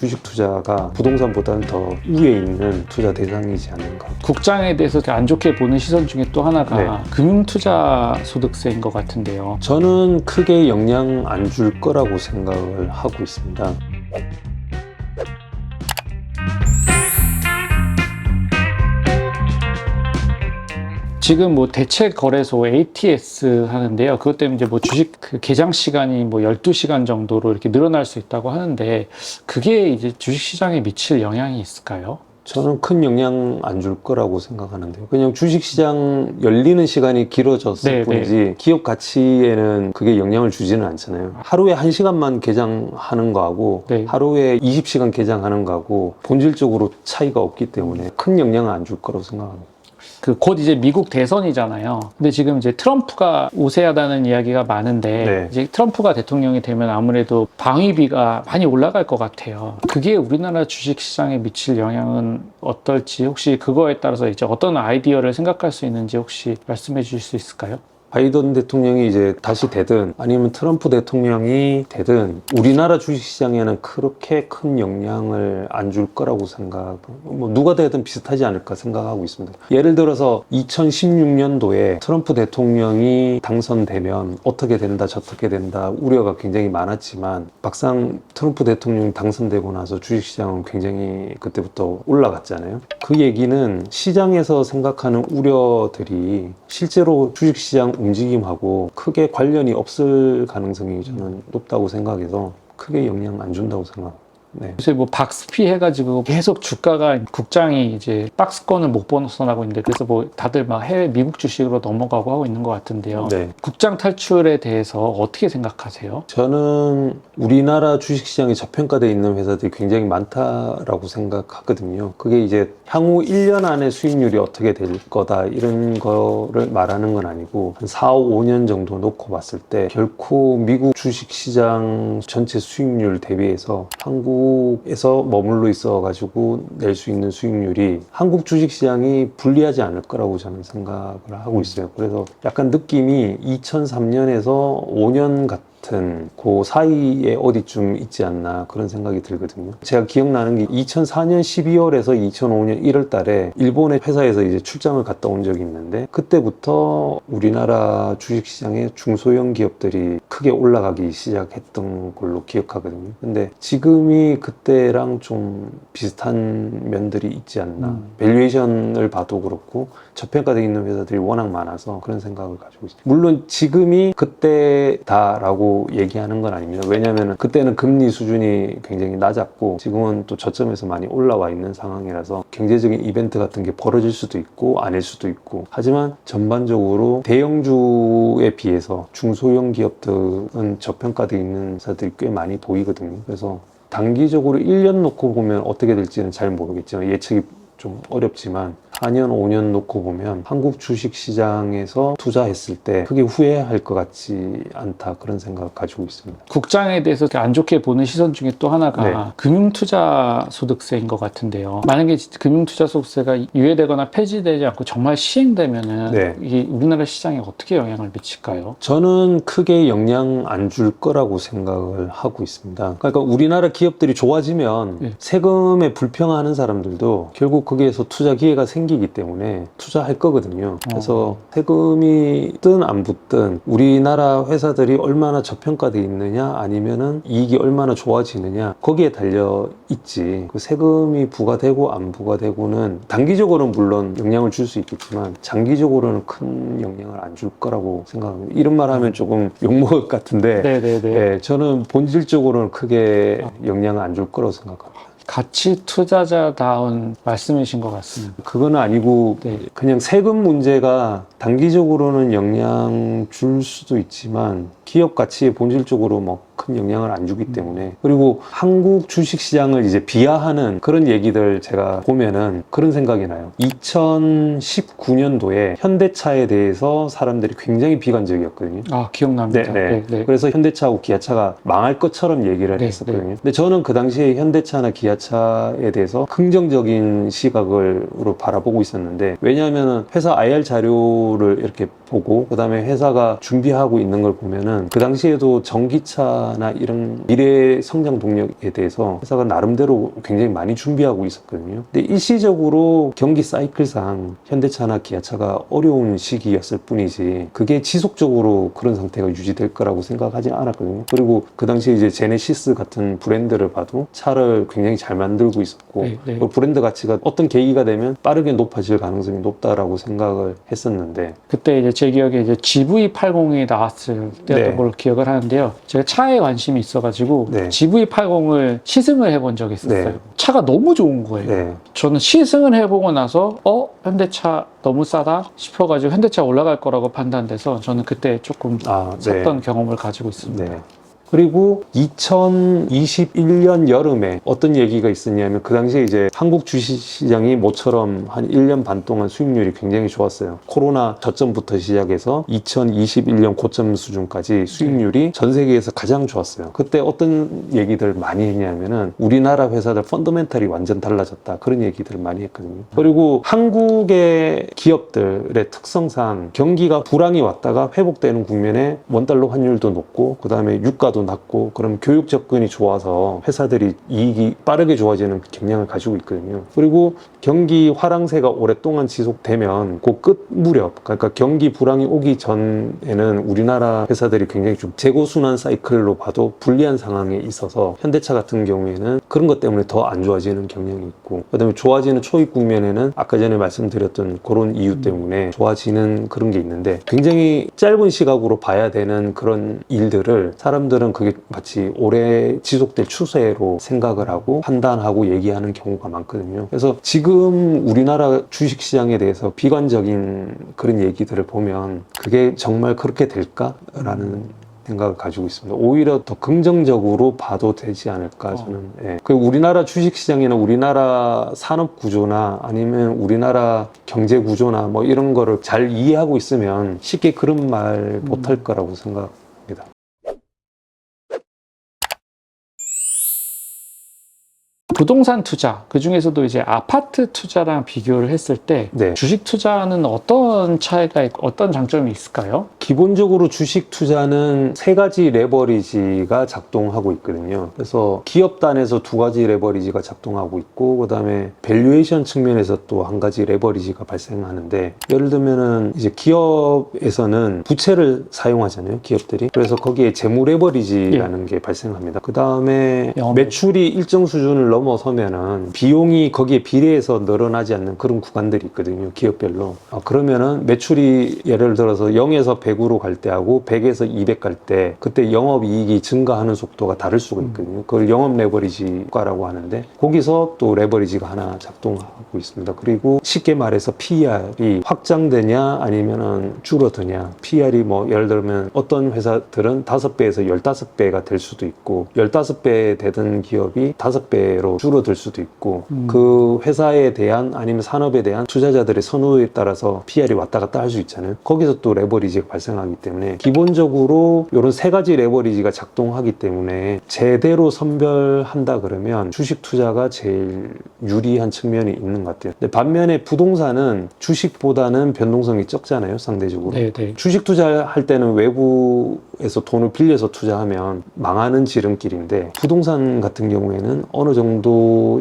주식 투자가 부동산보다는 더 위에 있는 투자 대상이지 않는가. 국장에 대해서 안 좋게 보는 시선 중에 또 하나가 네. 금융투자 소득세인 것 같은데요. 저는 크게 영향 안 줄 거라고 생각을 하고 있습니다. 지금 뭐 대체 거래소 ATS 하는데요. 그것 때문에 이제 뭐 주식 그 개장 시간이 뭐 12시간 정도로 이렇게 늘어날 수 있다고 하는데 그게 이제 주식 시장에 미칠 영향이 있을까요? 저는 큰 영향 안 줄 거라고 생각하는데요. 그냥 주식시장 열리는 시간이 길어졌을 네, 뿐이지 기업 가치에는 그게 영향을 주지는 않잖아요. 하루에 한시간만 개장하는 거하고 네. 하루에 20시간 개장하는 거하고 본질적으로 차이가 없기 때문에 큰 영향을 안 줄 거라고 생각합니다. 그 곧 이제 미국 대선이잖아요. 근데 지금 이제 트럼프가 우세하다는 이야기가 많은데 네. 이제 트럼프가 대통령이 되면 아무래도 방위비가 많이 올라갈 것 같아요. 그게 우리나라 주식 시장에 미칠 영향은 어떨지 혹시 그거에 따라서 이제 어떤 아이디어를 생각할 수 있는지 혹시 말씀해 주실 수 있을까요? 바이든 대통령이 이제 다시 되든 아니면 트럼프 대통령이 되든 우리나라 주식시장에는 그렇게 큰 영향을 안 줄 거라고 생각, 뭐 누가 되든 비슷하지 않을까 생각하고 있습니다. 예를 들어서 2016년도에 트럼프 대통령이 당선되면 어떻게 된다, 저떻게 된다 우려가 굉장히 많았지만 막상 트럼프 대통령이 당선되고 나서 주식시장은 굉장히 그때부터 올라갔잖아요. 그 얘기는 시장에서 생각하는 우려들이 실제로 주식시장 움직임하고 크게 관련이 없을 가능성이 저는 높다고 생각해서 크게 영향 안 준다고 생각합니다. 네. 요새 뭐 박스피 해가지고 계속 주가가 국장이 이제 박스권을 못 벗어나고 있는데 그래서 뭐 다들 막 해외 미국 주식으로 넘어가고 하고 있는 것 같은데요. 네. 국장 탈출에 대해서 어떻게 생각하세요? 저는 우리나라 주식시장에 저평가되어 있는 회사들이 굉장히 많다라고 생각하거든요. 그게 이제 향후 1년 안에 수익률이 어떻게 될 거다 이런 거를 말하는 건 아니고 한 4, 5년 정도 놓고 봤을 때 결코 미국 주식시장 전체 수익률 대비해서 한국 에서 머물러 있어 가지고 낼 수 있는 수익률이 한국 주식 시장이 불리하지 않을 거라고 저는 생각을 하고 있어요. 그래서 약간 느낌이 2003년에서 5년 같은 그 사이에 어디쯤 있지 않나 그런 생각이 들거든요. 제가 기억나는 게 2004년 12월에서 2005년 1월 달에 일본의 회사에서 이제 출장을 갔다 온 적이 있는데 그때부터 우리나라 주식시장의 중소형 기업들이 크게 올라가기 시작했던 걸로 기억하거든요. 근데 지금이 그때랑 좀 비슷한 면들이 있지 않나. 음. 밸류에이션을 봐도 그렇고 저평가되어 있는 회사들이 워낙 많아서 그런 생각을 가지고 있습니다. 물론 지금이 그때다라고 얘기하는 건 아닙니다. 왜냐하면 그때는 금리 수준이 굉장히 낮았고 지금은 또 저점에서 많이 올라와 있는 상황이라서 경제적인 이벤트 같은 게 벌어질 수도 있고 아닐 수도 있고 하지만 전반적으로 대형주에 비해서 중소형 기업들은 저평가되어 있는 회사들이 꽤 많이 보이거든요. 그래서 단기적으로 1년 놓고 보면 어떻게 될지는 잘 모르겠지만 예측이 좀 어렵지만 4년, 5년 놓고 보면 한국 주식 시장에서 투자했을 때 크게 후회할 것 같지 않다 그런 생각을 가지고 있습니다. 국장에 대해서 안 좋게 보는 시선 중에 또 하나가 네. 금융투자 소득세인 것 같은데요. 만약에 금융투자 소득세가 유예되거나 폐지되지 않고 정말 시행되면은 네. 이게 우리나라 시장에 어떻게 영향을 미칠까요? 저는 크게 영향 안 줄 거라고 생각을 하고 있습니다. 그러니까 우리나라 기업들이 좋아지면 네. 세금에 불평하는 사람들도 결국 거기에서 투자 기회가 생기 기 때문에 투자할 거거든요. 그래서 세금이 든안 붙든 우리나라 회사들이 얼마나 저평가돼 있느냐 아니면은 이익이 얼마나 좋아지느냐 거기에 달려 있지. 그 세금이 부과되고 안 부과되고는 단기적으로는 물론 영향을 줄 수 있겠지만 장기적으로는 큰 영향을 안 줄 거라고 생각합니다. 이런 말 하면 조금 욕먹을 것 같은데 네네네. 예, 저는 본질적으로는 크게 영향을 안 줄 거라고 생각합니다. 가치 투자자다운 말씀이신 것 같습니다. 그거는 아니고 네. 그냥 세금 문제가 단기적으로는 영향 줄 수도 있지만 기업 가치에 본질적으로 뭐 큰 영향을 안 주기 때문에 그리고 한국 주식 시장을 이제 비하하는 그런 얘기들 제가 보면은 그런 생각이 나요. 2019년도에 현대차에 대해서 사람들이 굉장히 비관적이었거든요. 아 기억납니다. 네, 네. 그래서 현대차하고 기아차가 망할 것처럼 얘기를 네, 했었거든요. 근데 저는 그 당시에 현대차나 기아차에 대해서 긍정적인 시각으로 바라보고 있었는데 왜냐하면 회사 IR 자료 를 이렇게 보고 그다음에 회사가 준비하고 있는 걸 보면은 그 당시에도 전기차나 이런 미래 성장 동력에 대해서 회사가 나름대로 굉장히 많이 준비하고 있었거든요. 근데 일시적으로 경기 사이클상 현대차나 기아차가 어려운 시기였을 뿐이지 그게 지속적으로 그런 상태가 유지될 거라고 생각하지 않았거든요. 그리고 그 당시에 이제 제네시스 같은 브랜드를 봐도 차를 굉장히 잘 만들고 있었고 네, 네. 그 브랜드 가치가 어떤 계기가 되면 빠르게 높아질 가능성이 높다라고 생각을 했었는데 그때 이제 제 기억에 이제 GV80이 나왔을 때였던 네. 걸로 기억을 하는데요. 제가 차에 관심이 있어가지고 네. GV80을 시승을 해본 적이 있었어요. 네. 차가 너무 좋은 거예요. 네, 저는 시승을 해보고 나서 어 현대차 너무 싸다 싶어가지고 현대차 올라갈 거라고 판단돼서 저는 그때 조금 아, 네. 샀던 경험을 가지고 있습니다. 네. 그리고 2021년 여름에 어떤 얘기가 있었냐면 그 당시에 이제 한국 주식시장이 모처럼 한 1년 반 동안 수익률이 굉장히 좋았어요. 코로나 저점부터 시작해서 2021년 고점 수준까지 수익률이 전 세계에서 가장 좋았어요. 그때 어떤 얘기들 많이 했냐면은 우리나라 회사들 펀더멘탈이 완전 달라졌다. 그런 얘기들을 많이 했거든요. 그리고 한국의 기업들의 특성상 경기가 불황이 왔다가 회복되는 국면에 원달러 환율도 높고 그 다음에 유가도 낮고 그럼 교육 접근이 좋아서 회사들이 이익이 빠르게 좋아지는 경향을 가지고 있거든요. 그리고 경기 화랑세가 오랫동안 지속되면 그 끝 무렵 그러니까 경기 불황이 오기 전에는 우리나라 회사들이 굉장히 좀 재고 순환 사이클로 봐도 불리한 상황에 있어서 현대차 같은 경우에는 그런 것 때문에 더 안 좋아지는 경향이 있고 그다음에 좋아지는 초입 국면에는 아까 전에 말씀드렸던 그런 이유 때문에 좋아지는 그런 게 있는데 굉장히 짧은 시각으로 봐야 되는 그런 일들을 사람들은 그게 마치 오래 지속될 추세로 생각을 하고 판단하고 얘기하는 경우가 많거든요. 그래서 지금 우리나라 주식시장에 대해서 비관적인 그런 얘기들을 보면 그게 정말 그렇게 될까라는 생각을 가지고 있습니다. 오히려 더 긍정적으로 봐도 되지 않을까 저는. 예. 그 우리나라 주식 시장이나 우리나라 산업 구조나 아니면 우리나라 경제 구조나 뭐 이런 거를 잘 이해하고 있으면 쉽게 그런 말 못할 거라고 생각 부동산 투자 그 중에서도 이제 아파트 투자랑 비교를 했을 때 네. 주식 투자는 어떤 차이가 있고 어떤 장점이 있을까요? 기본적으로 주식 투자는 세 가지 레버리지가 작동하고 있거든요. 그래서 기업 단에서 두 가지 레버리지가 작동하고 있고, 그 다음에 밸류에이션 측면에서 또 한 가지 레버리지가 발생하는데, 예를 들면은 이제 기업에서는 부채를 사용하잖아요, 기업들이. 그래서 거기에 재무 레버리지라는 게 발생합니다. 그 다음에 영업 매출이 일정 수준을 넘어 서면은 비용이 거기에 비례해서 늘어나지 않는 그런 구간들이 있거든요, 기업별로. 아, 그러면은 매출이 예를 들어서 0에서 100으로 갈 때하고 100에서 200 갈 때 그때 영업 이익이 증가하는 속도가 다를 수가 있거든요. 그걸 영업 레버리지과라고 하는데 거기서 또 레버리지가 하나 작동하고 있습니다. 그리고 쉽게 말해서 PER이 확장되냐 아니면은 줄어드냐. PER이 뭐 예를 들면 어떤 회사들은 5배에서 15배가 될 수도 있고 15배 되던 기업이 5배로 줄어들 수도 있고 음. 그 회사에 대한 아니면 산업에 대한 투자자들의 선호에 따라서 PR이 왔다 갔다 할 수 있잖아요. 거기서 또 레버리지가 발생하기 때문에 기본적으로 이런 세 가지 레버리지가 작동하기 때문에 제대로 선별한다 그러면 주식 투자가 제일 유리한 측면이 있는 것 같아요. 근데 반면에 부동산은 주식보다는 변동성이 적잖아요, 상대적으로. 네, 네. 주식 투자할 때는 외부에서 돈을 빌려서 투자하면 망하는 지름길인데 부동산 같은 경우에는 어느 정도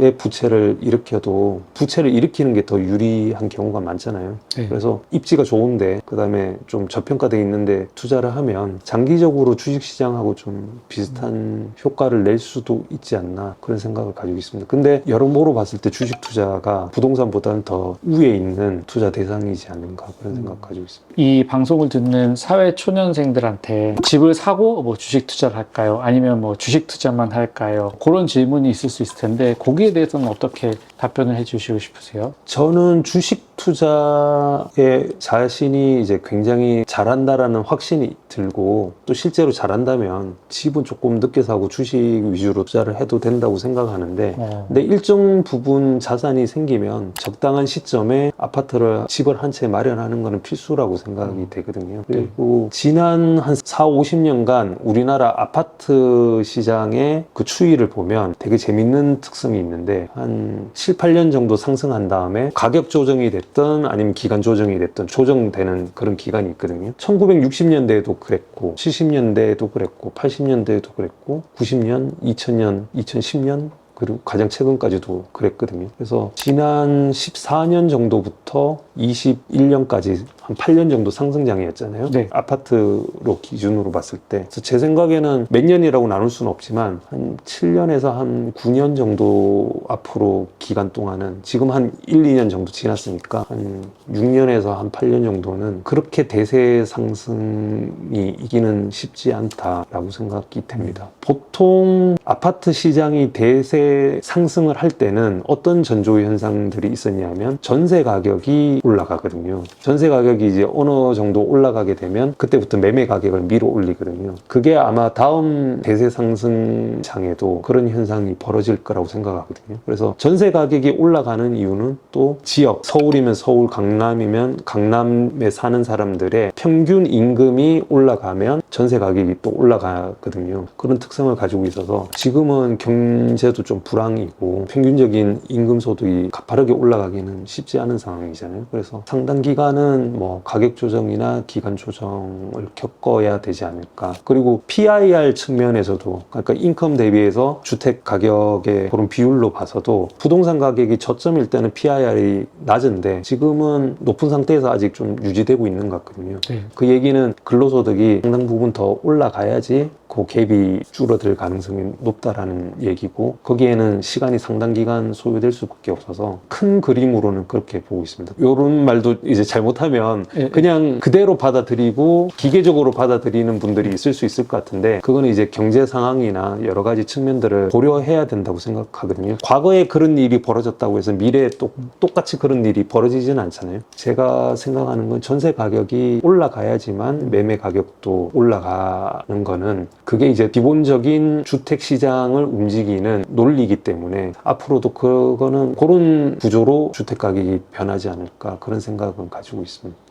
의 부채를 일으켜도 부채를 일으키는 게 더 유리한 경우가 많잖아요. 네. 그래서 입지가 좋은데 그다음에 좀 저평가돼 있는데 투자를 하면 장기적으로 주식 시장하고 좀 비슷한 효과를 낼 수도 있지 않나 그런 생각을 가지고 있습니다. 근데 여러모로 봤을 때 주식 투자가 부동산보다는 더 위에 있는 투자 대상이지 않는가 그런 생각 가지고 있습니다. 이 방송을 듣는 사회 초년생들한테 집을 사고 뭐 주식 투자를 할까요? 아니면 뭐 주식 투자만 할까요? 그런 질문이 있을 수 있을 텐데 거기에 대해서는 어떻게 답변을 해주시고 싶으세요? 저는 주식 투자에 자신이 이제 굉장히 잘한다. 잘한다라는 확신이 들고 또 실제로 잘한다면 집은 조금 늦게 사고 주식 위주로 투자를 해도 된다고 생각하는데 어. 근데 일정 부분 자산이 생기면 적당한 시점에 아파트를 집을 한 채 마련하는 것은 필수라고 생각이 되거든요. 그리고 지난 한 4, 50년간 우리나라 아파트 시장의 그 추이를 보면 되게 재밌는 특성이 있는데 한 7, 8년 정도 상승한 다음에 가격 조정이 됐든 아니면 기간 조정이 됐든 조정되는 그런 기간이 있거든요. 1960년대에도 그랬고 70년대에도 그랬고 80년대에도 그랬고 90년, 2000년, 2010년 그리고 가장 최근까지도 그랬거든요. 그래서 지난 14년 정도부터 21년까지 한 8년 정도 상승장이었잖아요. 네. 아파트로 기준으로 봤을 때. 제 생각에는 몇 년이라고 나눌 수는 없지만 한 7년에서 한 9년 정도 앞으로 기간 동안은 지금 한 1, 2년 정도 지났으니까 한 6년에서 한 8년 정도는 그렇게 대세 상승이 이기는 쉽지 않다라고 생각이 됩니다. 보통 아파트 시장이 대세 상승을 할 때는 어떤 전조 현상들이 있었냐면 전세 가격이 올라가거든요. 전세 가격이 이제 어느 정도 올라가게 되면 그때부터 매매 가격을 밀어 올리거든요. 그게 아마 다음 대세 상승 장에도 그런 현상이 벌어질 거라고 생각하거든요. 그래서 전세 가격이 올라가는 이유는 또 지역, 서울이면 서울, 강남이면 강남에 사는 사람들의 평균 임금이 올라가면 전세 가격이 또 올라가거든요. 그런 특성을 가지고 있어서 지금은 경제도 좀 불황이고 평균적인 임금 소득이 가파르게 올라가기는 쉽지 않은 상황이잖아요. 그래서 상당 기간은 뭐 가격 조정이나 기간 조정을 겪어야 되지 않을까. 그리고 PIR 측면에서도 그러니까 인컴 대비해서 주택 가격의 그런 비율로 봐서도 부동산 가격이 저점일 때는 PIR이 낮은데 지금은 높은 상태에서 아직 좀 유지되고 있는 것 같거든요. 네. 그 얘기는 근로소득이 상당 부분 더 올라가야지 그 갭이 줄어들 가능성이 높다라는 얘기고 거기에는 시간이 상당 기간 소요될 수밖에 없어서 큰 그림으로는 그렇게 보고 있습니다. 이런 말도 이제 잘못하면 예, 그냥 그대로 받아들이고 기계적으로 받아들이는 분들이 있을 수 있을 것 같은데 그거는 이제 경제 상황이나 여러 가지 측면들을 고려해야 된다고 생각하거든요. 과거에 그런 일이 벌어졌다고 해서 미래에 또 똑같이 그런 일이 벌어지지는 않잖아요. 제가 생각하는 건 전세 가격이 올라가야지만 매매 가격도 올라가는 거는 그게 이제 기본적인 주택 시장을 움직이는 논리이기 때문에 앞으로도 그거는 그런 구조로 주택 가격이 변하지 않을까 그런 생각은 가지고 있습니다.